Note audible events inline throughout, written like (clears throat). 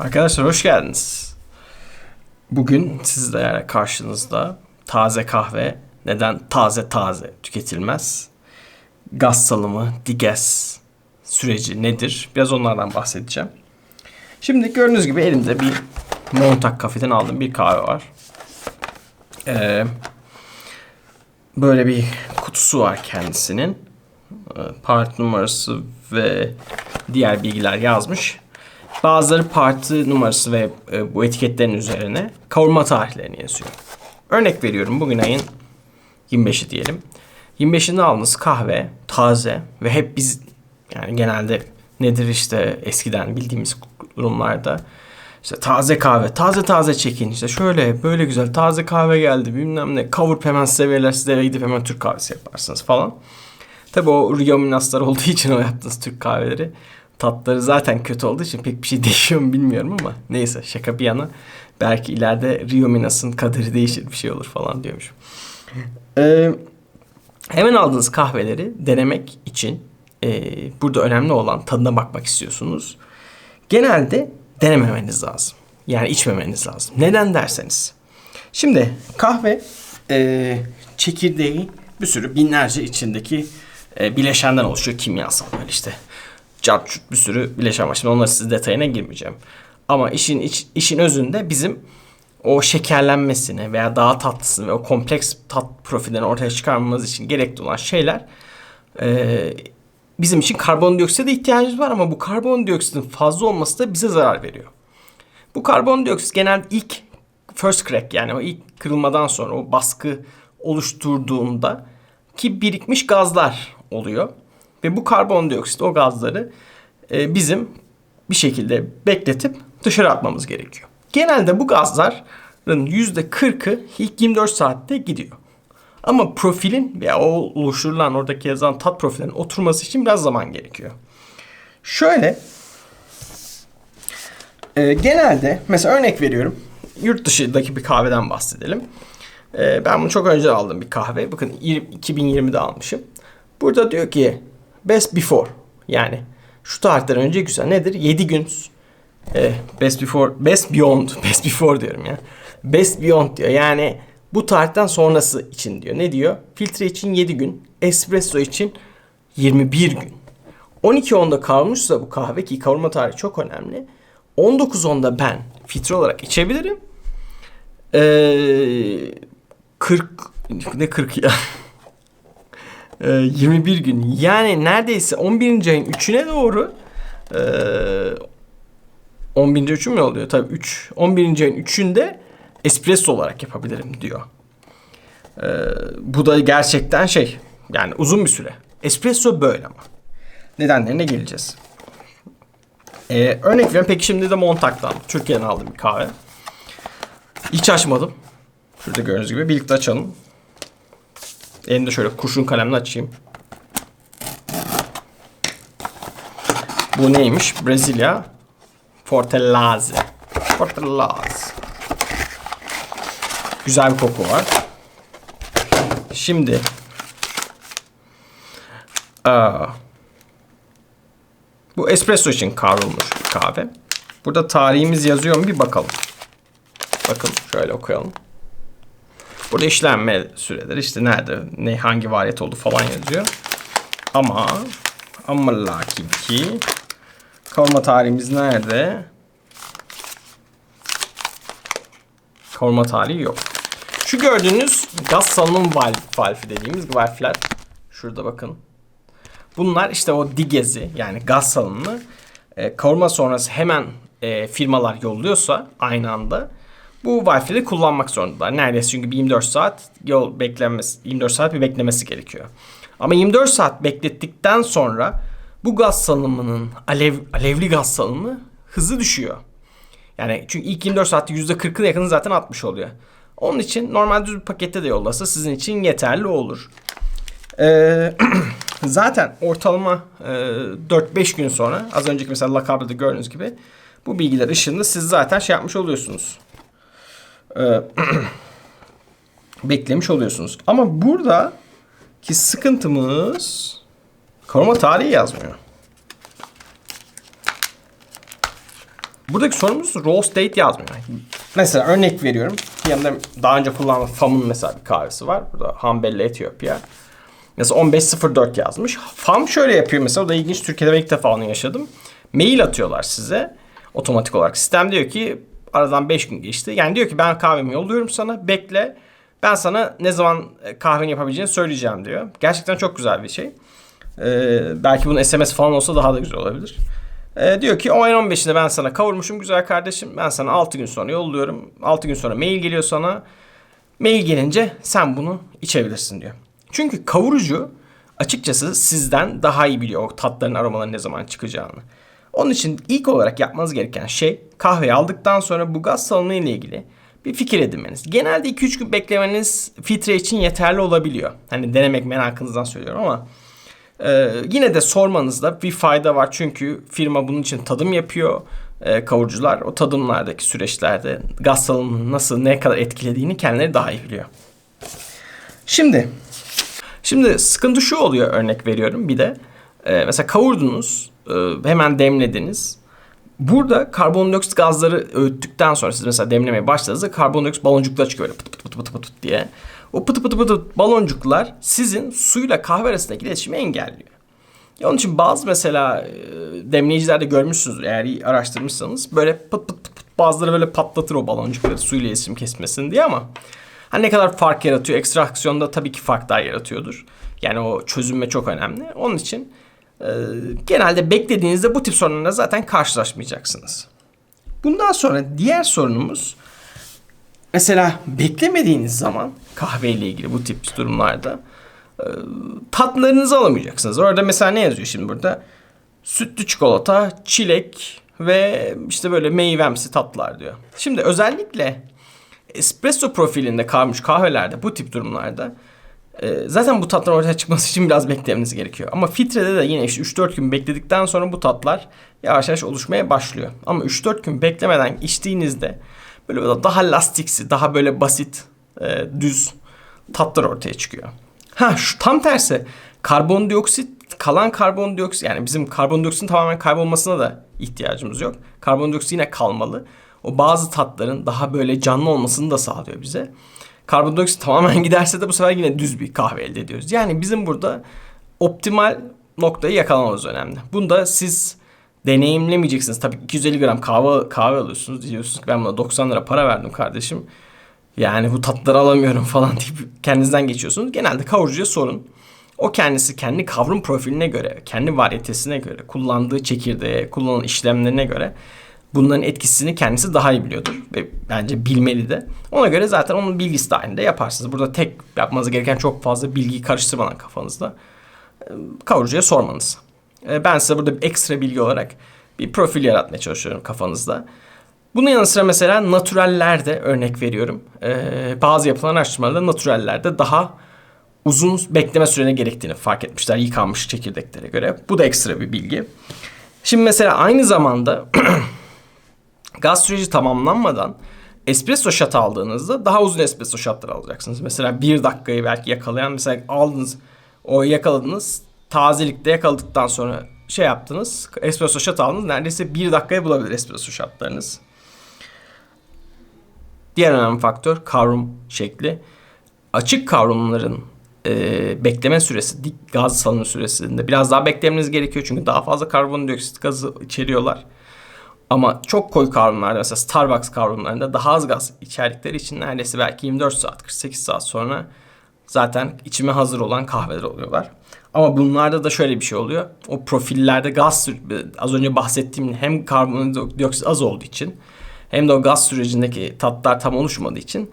Arkadaşlar hoş geldiniz. Bugün sizlerle karşınızda taze kahve neden taze taze tüketilmez? Gaz salımı, diges süreci nedir? Biraz onlardan bahsedeceğim. Şimdi gördüğünüz gibi elimde bir Montauk kafeden aldığım bir kahve var. Ee, böyle bir kutusu var kendisinin. Ee, Part numarası ve diğer bilgiler yazmış. Bazıları parti numarası ve e, bu etiketlerin üzerine kavurma tarihlerini yazıyor. Örnek veriyorum bugün ayın 25'i diyelim. 25'inde aldığınız kahve taze ve hep biz yani genelde nedir işte eskiden bildiğimiz durumlarda işte taze kahve, taze taze çekin işte şöyle böyle güzel taze kahve geldi bilmem ne kavurup hemen size verirler siz eve gidip hemen Türk kahvesi yaparsınız falan. Tabi o Rio Minaslar olduğu için o yaptığınız Türk kahveleri tatları zaten kötü olduğu için pek bir şey (laughs) değişiyor mu bilmiyorum ama neyse şaka bir yana belki ileride Rio Minas'ın kaderi değişir bir şey olur falan diyormuş. Ee, hemen aldığınız kahveleri denemek için e, burada önemli olan tadına bakmak istiyorsunuz. Genelde denememeniz lazım. Yani içmemeniz lazım. Neden derseniz. Şimdi kahve e, çekirdeği bir sürü binlerce içindeki e, bileşenden oluşuyor kimyasal böyle işte. Cart bir sürü bileşen var. Şimdi onları size detayına girmeyeceğim. Ama işin iç, işin özünde bizim o şekerlenmesini veya daha tatlısını ve o kompleks tat profillerini ortaya çıkarmamız için gerekli olan şeyler e, bizim için karbondioksite ihtiyacımız var ama bu karbondioksitin fazla olması da bize zarar veriyor. Bu karbondioksit genelde ilk first crack yani o ilk kırılmadan sonra o baskı oluşturduğunda ki birikmiş gazlar oluyor. Ve bu karbondioksit o gazları e, bizim bir şekilde bekletip dışarı atmamız gerekiyor. Genelde bu gazların %40'ı ilk 24 saatte gidiyor. Ama profilin veya o oluşturulan oradaki yazan tat profilinin oturması için biraz zaman gerekiyor. Şöyle e, genelde mesela örnek veriyorum yurt dışındaki bir kahveden bahsedelim. E, ben bunu çok önce aldım bir kahve. Bakın 2020'de almışım. Burada diyor ki best before yani şu tarihten önce güzel nedir? 7 gün e, best before best beyond (laughs) best before diyorum ya. Best beyond diyor. Yani bu tarihten sonrası için diyor. Ne diyor? Filtre için 7 gün, espresso için 21 gün. 12.10'da kavrulmuşsa bu kahve ki kavurma tarihi çok önemli. 19.10'da ben filtre olarak içebilirim. Ee, 40 ne 40 ya? 21 ee, gün. Yani neredeyse 11. ayın 3'üne doğru e, 11. 3 mü oluyor? Tabii 3. 11. ayın 3'ünde espresso olarak yapabilirim diyor. Ee, bu da gerçekten şey yani uzun bir süre. Espresso böyle ama. Nedenlerine geleceğiz. Ee, örnek veriyorum. Peki şimdi de Montag'dan Türkiye'den aldım bir kahve. Hiç açmadım. Şurada gördüğünüz gibi birlikte açalım. Elimde şöyle kurşun kalemle açayım. Bu neymiş? Brezilya Fortelazzi. Fortelazzi. Güzel bir koku var. Şimdi aa, bu espresso için kavrulmuş bir kahve. Burada tarihimiz yazıyor mu bir bakalım. Bakın şöyle okuyalım. Burada işlenme süreleri işte nerede ne hangi variyet oldu falan yazıyor. Ama ama lakin ki kavurma tarihimiz nerede? Kavurma tarihi yok. Şu gördüğünüz gaz salınım valfi dediğimiz valfler. Şurada bakın. Bunlar işte o digezi yani gaz salınımı e, kavurma sonrası hemen e, firmalar yolluyorsa aynı anda bu Wi-Fi'de kullanmak zorundalar. Neredeyse çünkü 24 saat yol beklenmesi, 24 saat bir beklemesi gerekiyor. Ama 24 saat beklettikten sonra bu gaz salınımının alev, alevli gaz salınımı hızı düşüyor. Yani çünkü ilk 24 saatte %40'ına yakını zaten atmış oluyor. Onun için normal düz bir pakette de yollasa sizin için yeterli olur. Ee, (clears throat) zaten ortalama e, 4-5 gün sonra az önceki mesela lakabda gördüğünüz gibi bu bilgiler ışığında siz zaten şey yapmış oluyorsunuz e, (clears throat) beklemiş oluyorsunuz. Ama burada ki sıkıntımız koruma tarihi yazmıyor. Buradaki sorumuz roast date yazmıyor. Mesela örnek veriyorum. Yanında daha önce kullandığım FAM'ın mesela bir kahvesi var. Burada Hambella Etiyopya. Mesela 1504 yazmış. FAM şöyle yapıyor mesela. O da ilginç. Türkiye'de ilk defa onu yaşadım. Mail atıyorlar size. Otomatik olarak. Sistem diyor ki aradan 5 gün geçti. Yani diyor ki ben kahvemi yolluyorum sana. Bekle. Ben sana ne zaman kahveni yapabileceğini söyleyeceğim diyor. Gerçekten çok güzel bir şey. Ee, belki bunun SMS falan olsa daha da güzel olabilir. Ee, diyor ki o ayın 15'inde ben sana kavurmuşum güzel kardeşim. Ben sana 6 gün sonra yolluyorum. 6 gün sonra mail geliyor sana. Mail gelince sen bunu içebilirsin diyor. Çünkü kavurucu açıkçası sizden daha iyi biliyor o tatların aromaların ne zaman çıkacağını. Onun için ilk olarak yapmanız gereken şey kahveyi aldıktan sonra bu gaz salınımı ile ilgili bir fikir edinmeniz. Genelde 2-3 gün beklemeniz filtre için yeterli olabiliyor. Hani denemek merakınızdan söylüyorum ama ee, yine de sormanızda bir fayda var çünkü firma bunun için tadım yapıyor. Ee, kavurucular o tadımlardaki süreçlerde gaz salınımını nasıl ne kadar etkilediğini kendileri daha iyi biliyor. Şimdi şimdi sıkıntı şu oluyor örnek veriyorum bir de e, mesela kavurdunuz e, hemen demlediniz. Burada karbondioksit gazları öğüttükten sonra siz mesela demlemeye başladığınızda karbondioksit baloncuklar çıkıyor böyle pıt pıt pıt pıt pıt diye. O pıtı pıtı pıtı baloncuklar sizin suyla kahve arasındaki iletişimi engelliyor. Ya onun için bazı mesela e, demleyicilerde görmüşsünüzdür eğer araştırmışsanız böyle pıt pıt pıt, pıt bazıları böyle patlatır o baloncukları suyla iletişim kesmesin diye ama hani ne kadar fark yaratıyor ekstraksiyonda tabii ki farklar yaratıyordur. Yani o çözünme çok önemli. Onun için e, genelde beklediğinizde bu tip sorunlarla zaten karşılaşmayacaksınız. Bundan sonra diğer sorunumuz mesela beklemediğiniz zaman kahve ile ilgili bu tip durumlarda e, tatlarınızı alamayacaksınız. Orada mesela ne yazıyor şimdi burada? Sütlü çikolata, çilek ve işte böyle meyvemsi tatlar diyor. Şimdi özellikle espresso profilinde kalmış kahvelerde bu tip durumlarda e, zaten bu tatlar ortaya çıkması için biraz beklemeniz gerekiyor. Ama filtrede de yine işte 3-4 gün bekledikten sonra bu tatlar yavaş yavaş oluşmaya başlıyor. Ama 3-4 gün beklemeden içtiğinizde böyle daha lastiksi, daha böyle basit, e, düz tatlar ortaya çıkıyor. Ha şu tam tersi karbondioksit kalan karbondioksit yani bizim karbondioksitin tamamen kaybolmasına da ihtiyacımız yok. Karbondioksit yine kalmalı. O bazı tatların daha böyle canlı olmasını da sağlıyor bize. Karbondioksit tamamen (laughs) giderse de bu sefer yine düz bir kahve elde ediyoruz. Yani bizim burada optimal noktayı yakalamamız önemli. Bunda siz deneyimlemeyeceksiniz. Tabii 250 gram kahve kahve alıyorsunuz. Diyorsunuz ki ben buna 90 lira para verdim kardeşim. Yani bu tatları alamıyorum (laughs) falan deyip kendinizden geçiyorsunuz. Genelde kavurucuya sorun. O kendisi kendi kavrum profiline göre, kendi variyetesine göre, kullandığı çekirdeğe, kullanılan işlemlerine göre bunların etkisini kendisi daha iyi biliyordur. Ve bence bilmeli de. Ona göre zaten onun bilgisi dahilinde yaparsınız. Burada tek yapmanız gereken çok fazla bilgiyi karıştırmadan kafanızda kavurucuya sormanız. Ben size burada bir ekstra bilgi olarak bir profil yaratmaya çalışıyorum kafanızda. Bunun yanı sıra mesela naturallerde örnek veriyorum. Ee, bazı yapılan araştırmalarda naturallerde daha uzun bekleme sürene gerektiğini fark etmişler yıkanmış çekirdeklere göre. Bu da ekstra bir bilgi. Şimdi mesela aynı zamanda (clears throat) gaz süreci tamamlanmadan espresso shot aldığınızda daha uzun espresso shotlar alacaksınız. Mesela bir dakikayı belki yakalayan mesela aldınız o yakaladınız tazelikte yakaladıktan sonra şey yaptınız espresso shot aldınız neredeyse bir dakikaya bulabilir espresso shotlarınız. Diğer önemli faktör kavrum şekli. Açık kavrumların e, bekleme süresi, dik gaz salınım süresinde biraz daha beklemeniz gerekiyor. Çünkü daha fazla karbondioksit gazı içeriyorlar. Ama çok koyu kavrumlarda mesela Starbucks kavrumlarında daha az gaz içerdikleri için neredeyse belki 24 saat 48 saat sonra zaten içime hazır olan kahveler oluyorlar. Ama bunlarda da şöyle bir şey oluyor. O profillerde gaz az önce bahsettiğim hem karbondioksit az olduğu için hem de o gaz sürecindeki tatlar tam oluşmadığı için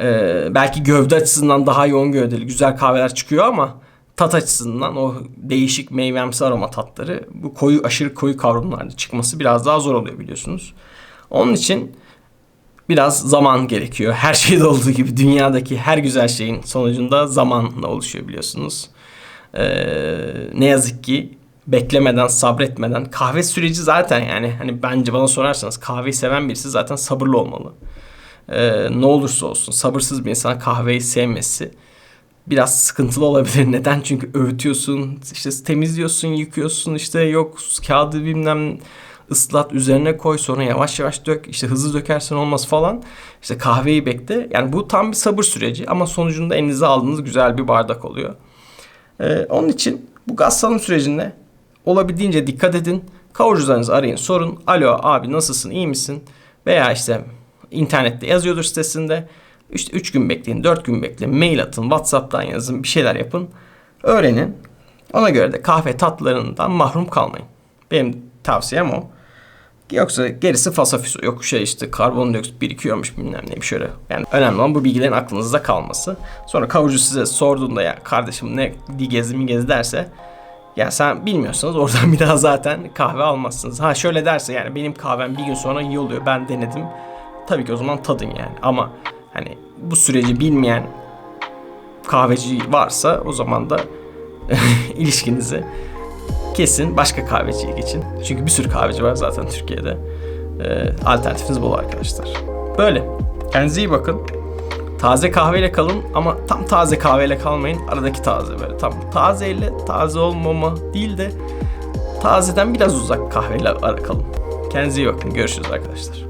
e, belki gövde açısından daha yoğun gövdeli güzel kahveler çıkıyor ama tat açısından o değişik meyvemsi aroma tatları bu koyu aşırı koyu kavrumlarda çıkması biraz daha zor oluyor biliyorsunuz. Onun için biraz zaman gerekiyor. Her şeyde olduğu gibi dünyadaki her güzel şeyin sonucunda zamanla oluşuyor biliyorsunuz. Ee, ne yazık ki beklemeden, sabretmeden kahve süreci zaten yani hani bence bana sorarsanız kahveyi seven birisi zaten sabırlı olmalı. Ee, ne olursa olsun sabırsız bir insan kahveyi sevmesi biraz sıkıntılı olabilir. Neden? Çünkü öğütüyorsun, işte temizliyorsun, yıkıyorsun, işte yok kağıdı bilmem ıslat üzerine koy sonra yavaş yavaş dök. İşte hızlı dökersen olmaz falan. İşte kahveyi bekle. Yani bu tam bir sabır süreci ama sonucunda elinize aldığınız güzel bir bardak oluyor. Ee, onun için bu gaz salım sürecinde olabildiğince dikkat edin. Kavurucularınızı arayın sorun. Alo abi nasılsın iyi misin? Veya işte internette yazıyordur sitesinde. İşte 3 gün bekleyin, 4 gün bekleyin, mail atın, Whatsapp'tan yazın, bir şeyler yapın. Öğrenin. Ona göre de kahve tatlarından mahrum kalmayın. Benim tavsiyem o. Yoksa gerisi fasafiso. Yok şey işte karbondioksit birikiyormuş bilmem ne bir şöyle. Yani önemli olan bu bilgilerin aklınızda kalması. Sonra kavurucu size sorduğunda ya kardeşim ne digezi mi gezi derse ya sen bilmiyorsanız oradan (laughs) bir daha zaten kahve almazsınız. Ha şöyle derse yani benim kahvem bir gün sonra iyi oluyor ben denedim. Tabii ki o zaman tadın yani. Ama hani bu süreci bilmeyen kahveci varsa o zaman da (laughs) ilişkinizi kesin başka kahveciye geçin. Çünkü bir sürü kahveci var zaten Türkiye'de. Ee, alternatifiniz bol arkadaşlar. Böyle. Kendinize iyi bakın. Taze kahveyle kalın ama tam taze kahveyle kalmayın. Aradaki taze böyle. Tam tazeyle taze olmama değil de tazeden biraz uzak kahveyle ara kalın. Kendinize iyi bakın. Görüşürüz arkadaşlar.